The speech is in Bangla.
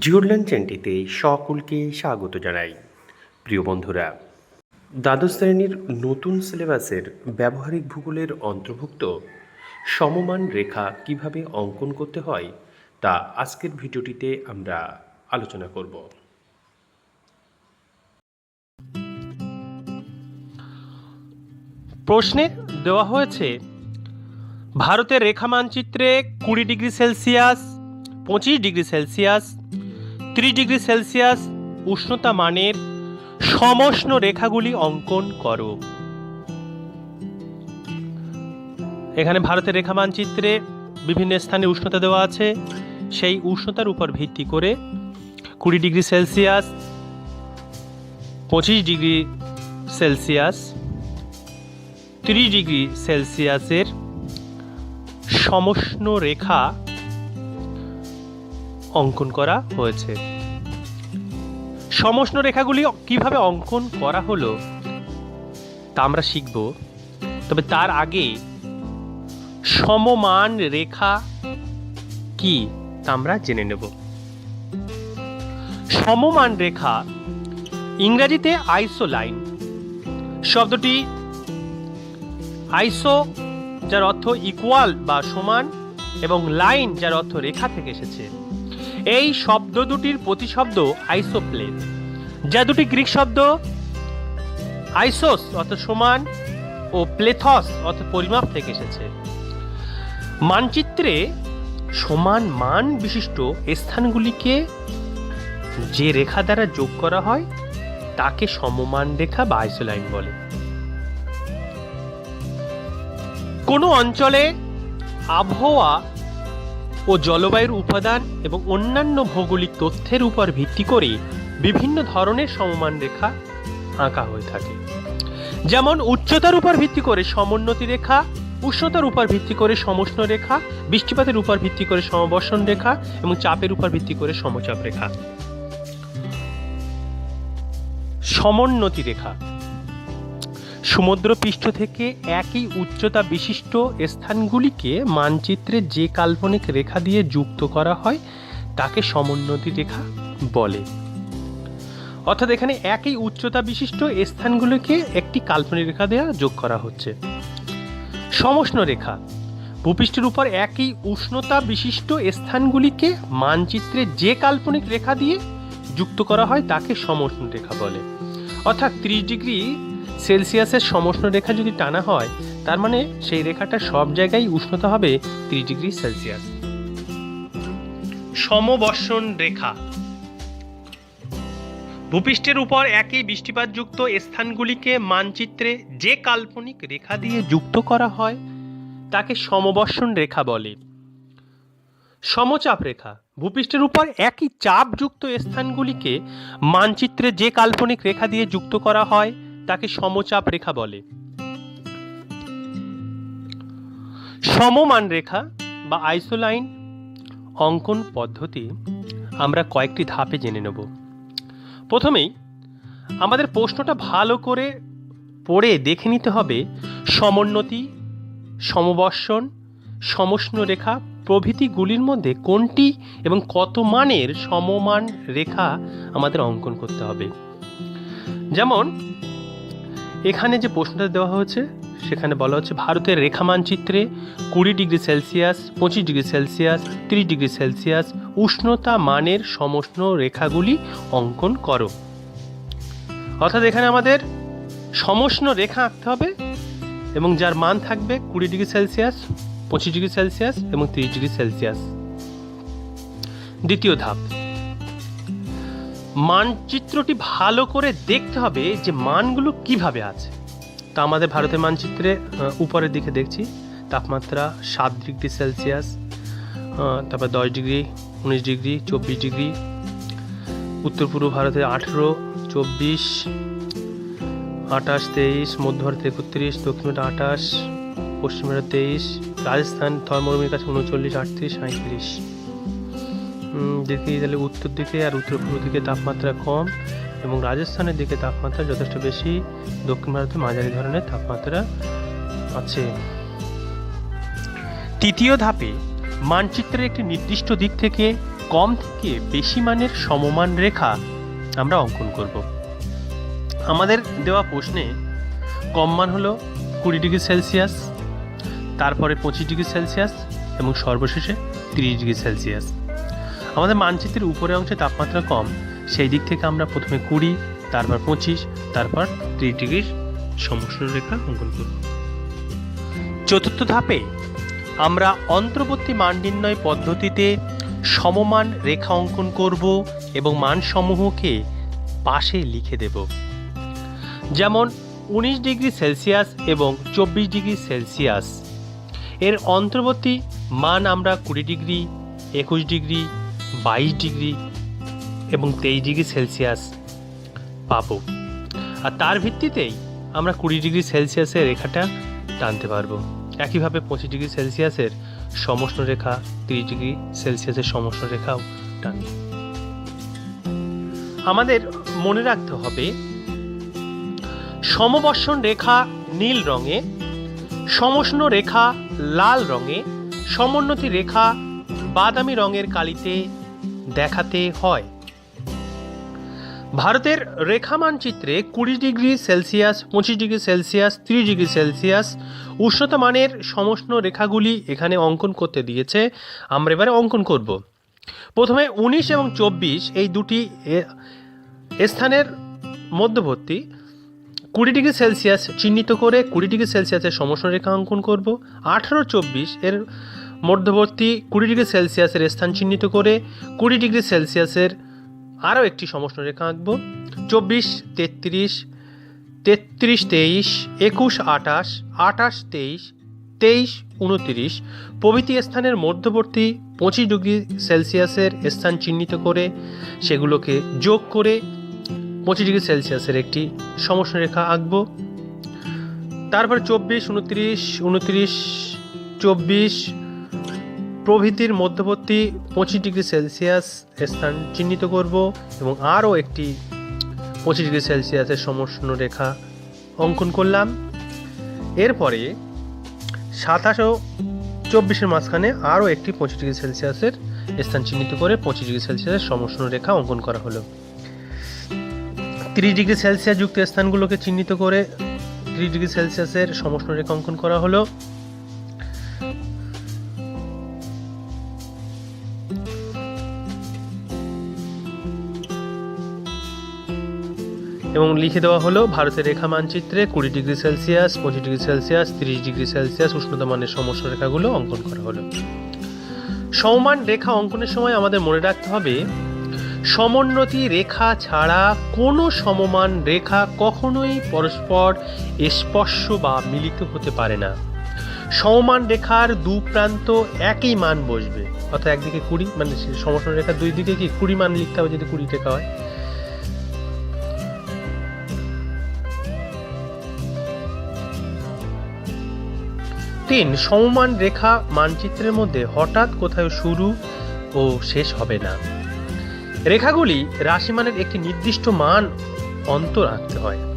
জিওরল্যান্ড চ্যানেলটিতে সকলকে স্বাগত জানাই। প্রিয় বন্ধুরা, দ্বাদশ শ্রেণির নতুন সিলেবাসের ব্যবহারিক ভূগোলের অন্তর্ভুক্ত সমমান রেখা কীভাবে অঙ্কন করতে হয় তা আজকের ভিডিওটিতে আমরা আলোচনা করব। প্রশ্নে দেওয়া হয়েছে, ভারতের রেখা মানচিত্রে কুড়ি ডিগ্রি সেলসিয়াস, পঁচিশ ডিগ্রি সেলসিয়াস ত্রিশ ডিগ্রি সেলসিয়াস উষ্ণতা মানের সমষ্ণ রেখাগুলি অঙ্কন করো। এখানে ভারতের রেখা মানচিত্রে বিভিন্ন স্থানে উষ্ণতা দেওয়া আছে। সেই উষ্ণতার উপর ভিত্তি করে কুড়ি ডিগ্রি সেলসিয়াস, পঁচিশ ডিগ্রি সেলসিয়াস, ত্রিশ ডিগ্রি সেলসিয়াসের সমষ্ণ রেখা অঙ্কন করা হয়েছে। সমষ্ণ রেখাগুলি কীভাবে অঙ্কন করা হলো তা আমরা শিখব। তবে তার আগে সমমান রেখা কি তা আমরা জেনে নেব। সমমান রেখা ইংরেজিতে আইসো লাইন শব্দটি আইসো যার অর্থ ইকুয়াল বা সমান এবং লাইন যার অর্থ রেখা থেকে এসেছে। এই শব্দ দুটির প্রতিশব্দ আইসোপ্লেন। যা দুটি গ্রিক শব্দ, আইসোস অর্থ সমান, ও প্লেথস অর্থ পরিমাপ থেকে এসেছে। মানচিত্রে সমান মান বিশিষ্ট স্থানগুলিকে যে রেখা দ্বারা যোগ করা হয়, তাকে সমমান রেখা বা আইসোলাইন বলে। কোনো অঞ্চলে আবহাওয়া ও জলবায়ুর উপাদান এবং অন্যান্য ভৌগোলিক তথ্যের উপর ভিত্তি করে বিভিন্ন ধরনের সমমান রেখা আঁকা হয়ে থাকে। যেমন উচ্চতার উপর ভিত্তি করে সমোন্নতি রেখা, উষ্ণতার উপর ভিত্তি করে সমষ্ণ রেখা, বৃষ্টিপাতের উপর ভিত্তি করে সমবর্ষণ রেখা এবং চাপের উপর ভিত্তি করে সমচাপ রেখা। সমোন্নতি রেখা। সমুদ্র পৃষ্ঠ থেকে একই উচ্চতা বিশিষ্ট স্থানগুলিকে মানচিত্রে যে কাল্পনিক রেখা দিয়ে যুক্ত করা হয়, তাকে সমোন্নতি রেখা বলে। অর্থাৎ এখানে একই উচ্চতা বিশিষ্ট স্থানগুলিকে একটি কাল্পনিক রেখা দেওয়া যোগ করা হচ্ছে। সমষ্ণ রেখা, ভূপৃষ্ঠের উপর একই উষ্ণতা বিশিষ্ট স্থানগুলিকে মানচিত্রে যে কাল্পনিক রেখা দিয়ে যুক্ত করা হয়, তাকে সমষ্ণ রেখা বলে। অর্থাৎ ত্রিশ ডিগ্রি সেলসিয়াসের সমষ্ণ রেখা যদি টানা হয়, তার মানে সেই রেখাটা সব জায়গায় উষ্ণতা হবে ত্রিশ ডিগ্রি সেলসিয়াস। সমবর্ষণ রেখা। ভূপৃষ্ঠের উপর একই বৃষ্টিপাতযুক্ত স্থানগুলিকে মানচিত্রে যে কাল্পনিক রেখা দিয়ে যুক্ত করা হয়, তাকে সমবর্ষণ রেখা বলে। সমচাপ রেখা। ভূপৃষ্ঠের উপর একই চাপযুক্ত স্থানগুলিকে মানচিত্রে যে কাল্পনিক রেখা দিয়ে যুক্ত করা হয় তাকে সমচাপ রেখা বলে। সমমান রেখা বা আইসোলাইন অঙ্কন পদ্ধতি আমরা কয়েকটি ধাপে জেনে নেব। প্রথমেই আমাদের প্রশ্নটা ভালো করে পড়ে দেখে নিতে হবে সমোন্নতি, সমবর্ষণ, সমষ্ণ রেখা প্রভৃতিগুলির মধ্যে কোনটি এবং কত মানের সমমান রেখা আমাদের অঙ্কন করতে হবে। যেমন এখানে যে প্রশ্নটা দেওয়া হয়েছে, সেখানে বলা হচ্ছে ভারতের রেখা মানচিত্রে কুড়ি ডিগ্রি সেলসিয়াস, পঁচিশ ডিগ্রি সেলসিয়াস, তিরিশ ডিগ্রি সেলসিয়াস উষ্ণতা মানের সমষ্ণ রেখাগুলি অঙ্কন করো। অর্থাৎ এখানে আমাদের সমষ্ণ রেখা আঁকতে হবে এবং যার মান থাকবে কুড়ি ডিগ্রি সেলসিয়াস, পঁচিশ ডিগ্রি সেলসিয়াস এবং তিরিশ ডিগ্রি সেলসিয়াস। দ্বিতীয় ধাপ। মানচিত্রটি ভালো করে দেখতে হবে যে মানগুলো কীভাবে আছে। তা আমাদের ভারতের মানচিত্রে উপরের দিকে দেখছি, তাপমাত্রা সাত ডিগ্রি সেলসিয়াস তারপর দশ ডিগ্রি, উনিশ ডিগ্রি, চব্বিশ ডিগ্রি, উত্তর পূর্ব ভারতে আঠেরো, চব্বিশ, আঠাশ, তেইশ, মধ্য ভারতে একত্রিশ, দক্ষিণ ভারতে আঠাশ, পশ্চিম ভারতে তেইশ, রাজস্থান থর্মরমির কাছে উনচল্লিশ, আটত্রিশ সাঁত্রিশ দেখি তাহলে উত্তর দিকে আর উত্তর পূর্ব দিকে তাপমাত্রা কম এবং রাজস্থানের দিকে তাপমাত্রা যথেষ্ট বেশি, দক্ষিণ ভারতে মাঝারি ধরনের তাপমাত্রা আছে। তৃতীয় ধাপে, মানচিত্রের একটি নির্দিষ্ট দিক থেকে কম থেকে বেশি মানের সমমান রেখা আমরা অঙ্কন করব। আমাদের দেওয়া প্রশ্নে কম মান হলো কুড়ি ডিগ্রি সেলসিয়াস, তারপরে পঁচিশ ডিগ্রি সেলসিয়াস এবং সর্বশেষে তিরিশ ডিগ্রি সেলসিয়াস। আমাদের মানচিত্রের উপরে অংশে তাপমাত্রা কম, সেই দিক থেকে আমরা প্রথমে কুড়ি, তারপর পঁচিশ, তারপর ত্রিশ ডিগ্রির সমস্যা রেখা অঙ্কন করব। চতুর্থ ধাপে আমরা অন্তর্বর্তী মান নির্ণয় পদ্ধতিতে সমমান রেখা অঙ্কন করব এবং মানসমূহকে পাশে লিখে দেব। যেমন উনিশ ডিগ্রি সেলসিয়াস এবং চব্বিশ ডিগ্রি সেলসিয়াস। এর অন্তর্বর্তী মান আমরা কুড়ি ডিগ্রি, একুশ ডিগ্রি বাইশ ডিগ্রি এবং তেইশ ডিগ্রি সেলসিয়াস পাবো। আর তার ভিত্তিতেই আমরা কুড়ি ডিগ্রি সেলসিয়াসের রেখাটা টানতে পারব। একইভাবে পঁচিশ ডিগ্রি সেলসিয়াসের সমষ্ণ রেখা, তিরিশ ডিগ্রি সেলসিয়াসের সমষ্ণ রেখাও টানব। আমাদের মনে রাখতে হবে, সমবর্ষণ রেখা নীল রঙে, সমষ্ণ রেখা লাল রঙে, সমোন্নতি রেখা বাদামি রঙের কালিতে দেখাতে হয়। ভারতের রেখা মানচিত্রে কুড়ি ডিগ্রি সেলসিয়াস, পঁচিশ ডিগ্রি সেলসিয়াস, তিরিশ ডিগ্রি সেলসিয়াস উষ্ণতা মানের সমষ্ণ রেখাগুলি এখানে অঙ্কন করতে দিয়েছে। আমরা এবারে অঙ্কন করব। প্রথমে উনিশ এবং চব্বিশ এই দুটি স্থানের মধ্যবর্তী কুড়ি ডিগ্রি সেলসিয়াস চিহ্নিত করে কুড়ি ডিগ্রি সেলসিয়াসের সমষ্ণ রেখা অঙ্কন করব। আঠারো চব্বিশ এর মধ্যবর্তী কুড়ি ডিগ্রি সেলসিয়াসের স্থান চিহ্নিত করে কুড়ি ডিগ্রি সেলসিয়াসের আরও একটি সমষ্ণ রেখা আঁকব। চব্বিশ, তেত্রিশ তেত্রিশ, তেইশ, একুশ আটাশ আটাশ তেইশ তেইশ, উনতিরিশ প্রভৃতি স্থানের মধ্যবর্তী পঁচিশ ডিগ্রি সেলসিয়াসের স্থান চিহ্নিত করে সেগুলোকে যোগ করে পঁচিশ ডিগ্রি সেলসিয়াসের একটি সমষ্ণ রেখা আঁকব। তারপর চব্বিশ, উনত্রিশ উনত্রিশ, চব্বিশ প্রভৃতির মধ্যবর্তী পঁচিশ ডিগ্রি সেলসিয়াস স্থান চিহ্নিত করব এবং আরও একটি পঁচিশ ডিগ্রি সেলসিয়াসের সমষ্ণ রেখা অঙ্কন করলাম। এরপরে সাতাশ চব্বিশের মাঝখানে আরও একটি পঁচিশ ডিগ্রি সেলসিয়াসের স্থান চিহ্নিত করে পঁচিশ ডিগ্রি সেলসিয়াসের সমষ্ণ রেখা অঙ্কন করা হলো। তিরিশ ডিগ্রি সেলসিয়াস যুক্ত স্থানগুলোকে চিহ্নিত করে তিরিশ ডিগ্রি সেলসিয়াসের সমষ্ণ রেখা অঙ্কন করা হলো। এবং লিখে দেওয়া হলো, ভারতের রেখা মানচিত্রে কুড়ি ডিগ্রি সেলসিয়াস, পঁচিশ ডিগ্রি সেলসিয়াস, তিরিশ ডিগ্রি সেলসিয়াস উষ্ণতা মানের সমস্ত রেখাগুলো অঙ্কন করা হলো। সমমান রেখা অঙ্কনের সময় আমাদের মনে রাখতে হবে, সমোন্নতি রেখা ছাড়া কোনো সমমান রেখা কখনোই পরস্পর স্পর্শ বা মিলিত হতে পারে না। সমমান রেখার দু প্রান্ত একই মান বসবে, অর্থাৎ একদিকে কুড়ি মানে সমস্ত রেখার দুই দিকে কি কুড়ি মান লিখতে হবে যদি কুড়ি রেখা হয়? তিন, সমমান রেখা মানচিত্রের মধ্যে হঠাৎ কোথাও শুরু ও শেষ হবে না। রেখাগুলি রাশিমানের একটি নির্দিষ্ট মান অন্তর রাখতে হয়।